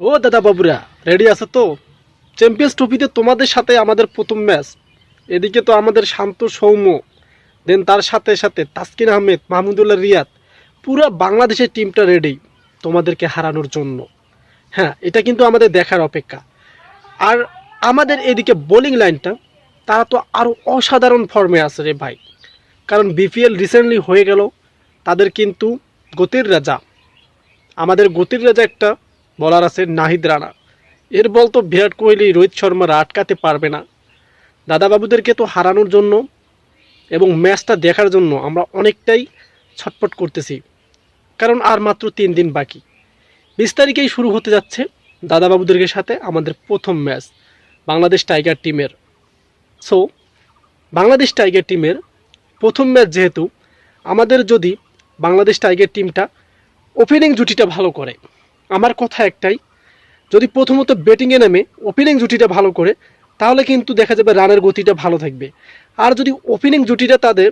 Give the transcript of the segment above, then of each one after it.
ও দাদা বাবুরা রেডি আছে তো? চ্যাম্পিয়ন্স ট্রফিতে তোমাদের সাথে আমাদের প্রথম ম্যাচ এদিকে তো আমাদের শান্ত সৌম্য দেন তার সাথে সাথে তাসকিন আহমেদ, মাহমুদুল্লাহ রিয়াদ, পুরো বাংলাদেশের টিমটা রেডি তোমাদেরকে হারানোর জন্য। হ্যাঁ এটা কিন্তু আমাদের দেখার অপেক্ষা। আর আমাদের এদিকে বোলিং লাইনটা তারা তো আরও অসাধারণ ফর্মে আছে রে ভাই। কারণ বিপিএল রিসেন্টলি হয়ে গেল, তাদের কিন্তু গতির রাজা। আমাদের গতির রাজা একটা বলার আছে নাহিদ রানা। এর বল তো বিরাট কোহলি, রোহিত শর্মারা আটকাতে পারবে না। দাদাবাবুদেরকে তো হারানোর জন্য এবং ম্যাচটা দেখার জন্য আমরা অনেকটাই ছটপট করতেছি। কারণ আর মাত্র তিন দিন বাকি। বিশ তারিখেই শুরু হতে যাচ্ছে দাদাবাবুদের সাথে আমাদের প্রথম ম্যাচ বাংলাদেশ টাইগার টিমের। সো বাংলাদেশ টাইগার টিমের প্রথম ম্যাচ যেহেতু, আমাদের যদি বাংলাদেশ টাইগার টিমটা ওপেনিং জুটিটা ভালো করে আমার কথা একটাই, যদি প্রথমত ব্যাটিংয়ে নেমে ওপেনিং জুটিটা ভালো করে, তাহলে কিন্তু দেখা যাবে রানের গতিটা ভালো থাকবে। আর যদি ওপেনিং জুটিটা তাদের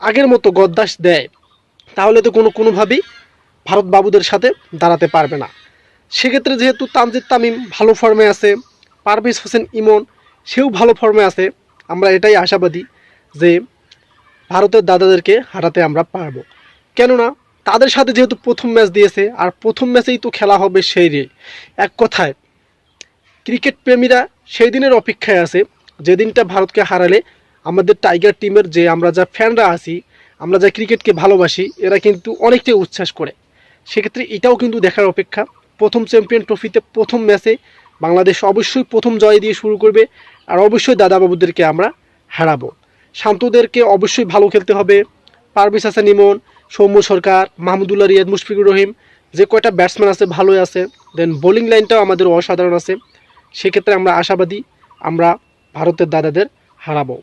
আগের মতো গদ্দাস দেয়, তাহলে তো কোনো কোনোভাবেই ভারত বাবুদের সাথে দাঁড়াতে পারবে না। সেক্ষেত্রে যেহেতু তামজিদ তামিম ভালো ফর্মে আছে, পারভেজ হোসেন ইমন, সেও ভালো ফর্মে আছে, আমরা এটাই আশাবাদী যে ভারতের দাদাদেরকে হারাতে আমরা পারব। কেননা তাদের সাথে যেহেতু প্রথম ম্যাচ দিয়েছে, আর প্রথম ম্যাচেই তো খেলা হবে সেই রে। এক কথায়, ক্রিকেট প্রেমীরা সেই দিনের অপেক্ষায় আছে, যেদিনটা ভারতকে হারালে আমাদের টাইগার টিমের যে আমরা যা ফ্যানরা আছি, আমরা যা ক্রিকেটকে ভালোবাসি, এরা কিন্তু অনেকটাই উচ্ছ্বাস করে। সেক্ষেত্রে এটাও কিন্তু দেখার অপেক্ষা। প্রথম চ্যাম্পিয়ন ট্রফিতে প্রথম ম্যাচে বাংলাদেশ অবশ্যই প্রথম জয় দিয়ে শুরু করবে, আর অবশ্যই দাদাবাবুদেরকে আমরা হারাবো। শান্তদেরকে অবশ্যই ভালো খেলতে হবে। পারভেজ হাসান ইমন সৌম্য সরকার, মাহমুদুল্লাহ রিয়াদ, মুশফিকুর রহিম, যে কয়টা ব্যাটসম্যান আছে, ভালোই আছে। দেন বোলিং লাইনটাও আমাদের অসাধারণ আছে। সেক্ষেত্রে আমরা আশাবাদী আমরা ভারতের দাদাদের হারাবো।